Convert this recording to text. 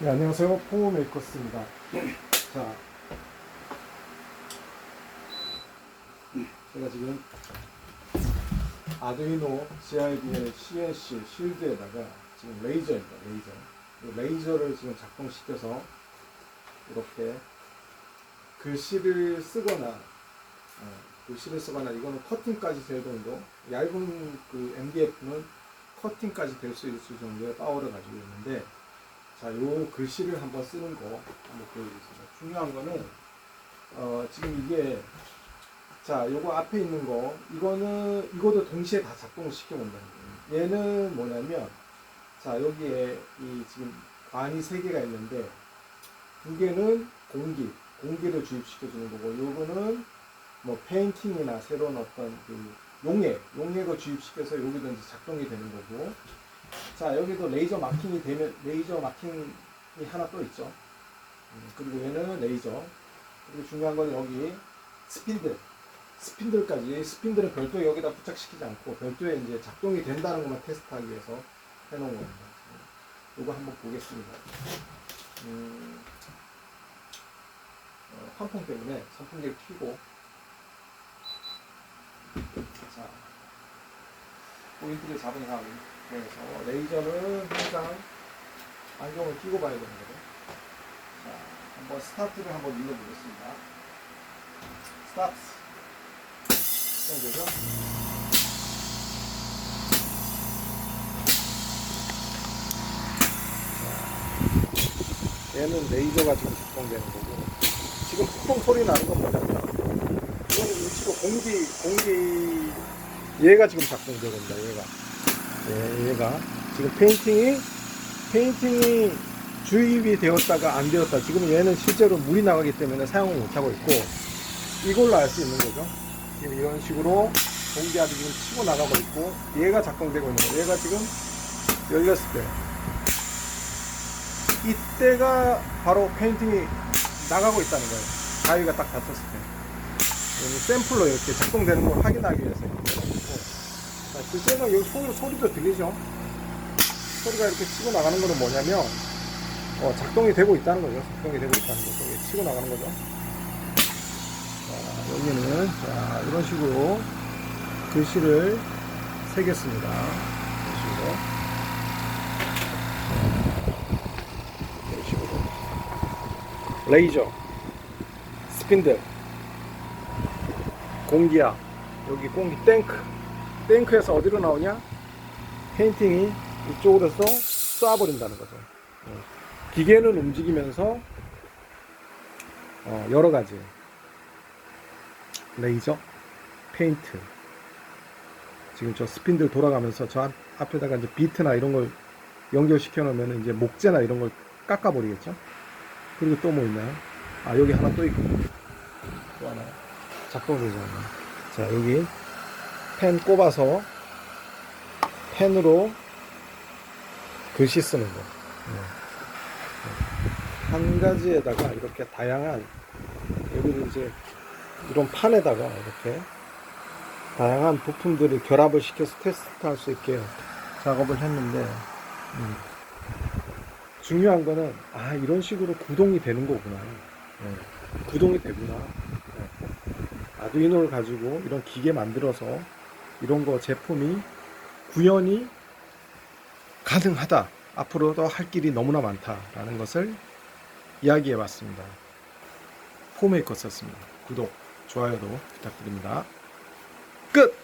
네, 안녕하세요. 포메이커스입니다. 자, 제가 지금 아두이노 GIB의 CNC 실드에다가 지금 레이저입니다. 레이저. 이 레이저를 지금 작동시켜서 이렇게 글씨를 쓰거나 어, 글씨를 쓰거나 이거는 커팅까지 될 정도 얇은 그 MDF는 커팅까지 될 수 있을 정도의 파워를 가지고 있는데 자, 요 글씨를 한번 쓰는 거 한번 보여드리겠습니다. 중요한 거는 어, 지금 이게 자, 요거 앞에 있는 거 이거는 이것도 동시에 다 작동을 시켜 본다는 거예요. 얘는 뭐냐면 자, 여기에 이 지금 관이 세 개가 있는데 두 개는 공기, 공기를 주입시켜 주는 거고 요거는 뭐 페인팅이나 새로운 어떤 그 용액, 용액을 주입시켜서 이제 작동이 되는 거고 자 여기도 레이저 마킹이 되면 레이저 마킹이 하나 또 있죠. 음, 그리고 얘는 레이저. 그리고 중요한 건 여기 스핀들. 스핀들까지 스핀들은 별도에 여기다 부착시키지 않고 별도에 이제 작동이 된다는 것만 테스트하기 위해서 해놓은 겁니다. 음, 이거 한번 보겠습니다. 음, 어, 환풍 때문에 선풍기를 켜고 자 포인트를 잡은 상황 그래서 레이저는 항상 안경을 끼고 봐야 되는 거죠. 자, 한번 스타트를 한번 눌러보겠습니다. 스타트. 시작되죠? 자, 얘는 레이저가 지금 작동되는 거고 지금 퐁퐁 소리 나는 건 뭐냐면 이거는 위치로 공기 공기 얘가 지금 작동되고 있다 얘가 예, 얘가 지금 페인팅이 페인팅이 주입이 되었다가 안 되었다. 지금 얘는 실제로 물이 나가기 때문에 사용을 못 하고 있고 이걸로 알 수 있는 거죠. 지금 이런 식으로 공기압이 지금 치고 나가고 있고 얘가 작동되고 있는 거예요. 얘가 지금 열렸을 때 이때가 바로 페인팅이 나가고 있다는 거예요. 가위가 딱 닫혔을 때. 샘플로 이렇게 작동되는 걸 확인하기 위해서 실제는 여기 소리, 소리도 들리죠? 소리가 이렇게 치고 나가는 거는 뭐냐면, 어, 작동이 되고 있다는 거죠. 작동이 되고 있다는 거죠. 이게 치고 나가는 거죠. 자, 여기는, 자, 이런 식으로 글씨를 새겼습니다. 이런 식으로. 이런 식으로. 레이저, 스핀들, 공기압, 여기 공기 탱크. 탱크에서 어디로 나오냐? 페인팅이 이쪽으로서 쏴버린다는 거죠. 어, 기계는 움직이면서 어, 여러 가지 레이저, 페인트. 지금 저 스핀들 돌아가면서 저 앞- 앞에다가 이제 비트나 이런 걸 연결시켜 놓으면 이제 목재나 이런 걸 깎아 버리겠죠. 그리고 또 뭐 있나요? 아 여기 하나 또 있고 또 하나 작동 되잖아요. 자 여기 펜 꼽아서 펜으로 글씨 쓰는 거. 네. 한 가지에다가 이렇게 다양한 여기는 이제 이런 판에다가 이렇게 다양한 부품들을 결합을 시켜서 테스트할 수 있게 작업을 했는데 음. 중요한 거는 아 이런 식으로 구동이 되는 거구나. 네. 구동이 되구나. 네. 아두이노를 가지고 이런 기계 만들어서 이런 거 제품이 구현이 가능하다. 앞으로도 할 길이 너무나 많다라는 것을 이야기해 봤습니다. 포메이커스였습니다. 구독, 좋아요도 부탁드립니다. 끝!